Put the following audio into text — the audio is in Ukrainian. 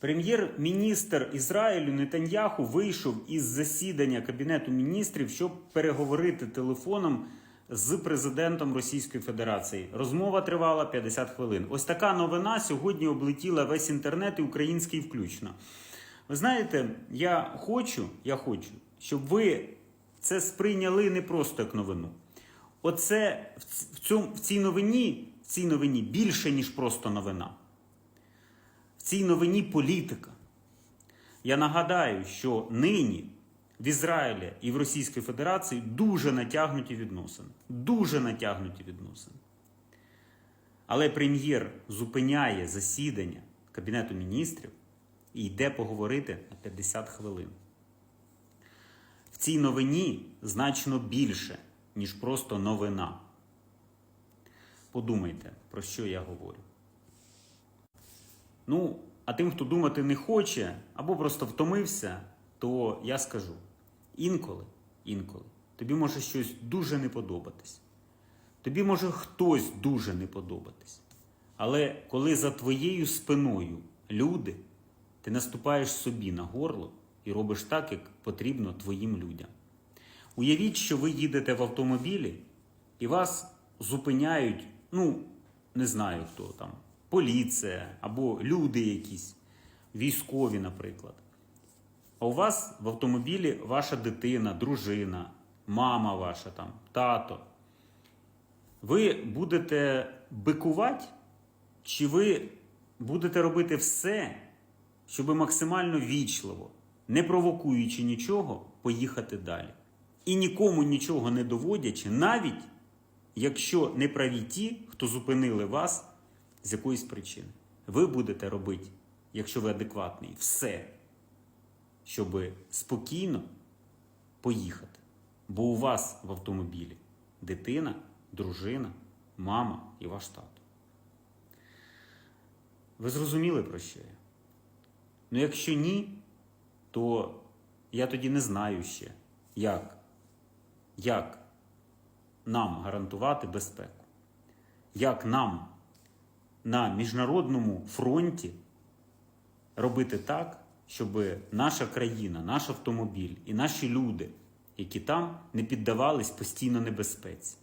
Прем'єр-міністр Ізраїлю Нетаньяху вийшов із засідання Кабінету міністрів, щоб переговорити телефоном з президентом Російської Федерації. Розмова тривала 50 хвилин. Ось така новина сьогодні облетіла весь інтернет і український включно. Ви знаєте, я хочу, я хочу, щоб ви це сприйняли не просто як новину. Оце в цьому в цій новині, в цій новині більше ніж просто новина. Цій новині політика. Я нагадаю, що нині в Ізраїлі і в Російській Федерації дуже натягнуті відносини. Дуже натягнуті відносини. Але прем'єр зупиняє засідання Кабінету міністрів і йде поговорити на 50 хвилин. В цій новині значно більше, ніж просто новина. Подумайте, про що я говорю. Ну, а тим, хто думати не хоче або просто втомився, то я скажу: інколи, інколи, тобі може щось дуже не подобатись. Тобі може хтось дуже не подобатись. Але коли за твоєю спиною люди, ти наступаєш собі на горло і робиш так, як потрібно твоїм людям. Уявіть, що ви їдете в автомобілі і вас зупиняють, ну, не знаю хто там, поліція або люди якісь, військові, наприклад. А у вас в автомобілі ваша дитина, дружина, мама ваша там, тато. Ви будете бикувати, чи ви будете робити все, щоб максимально вічливо, не провокуючи нічого, поїхати далі. І нікому нічого не доводячи, навіть якщо не праві ті, хто зупинили вас з якоїсь причини. Ви будете робити, якщо ви адекватний, все, щоб спокійно поїхати. Бо у вас в автомобілі дитина, дружина, мама і ваш тато. Ви зрозуміли про що я? Ну, якщо ні, то я тоді не знаю ще, як, як нам гарантувати безпеку, як нам на міжнародному фронті робити так, щоб наша країна, наш автомобіль і наші люди, які там не піддавались постійно небезпеці.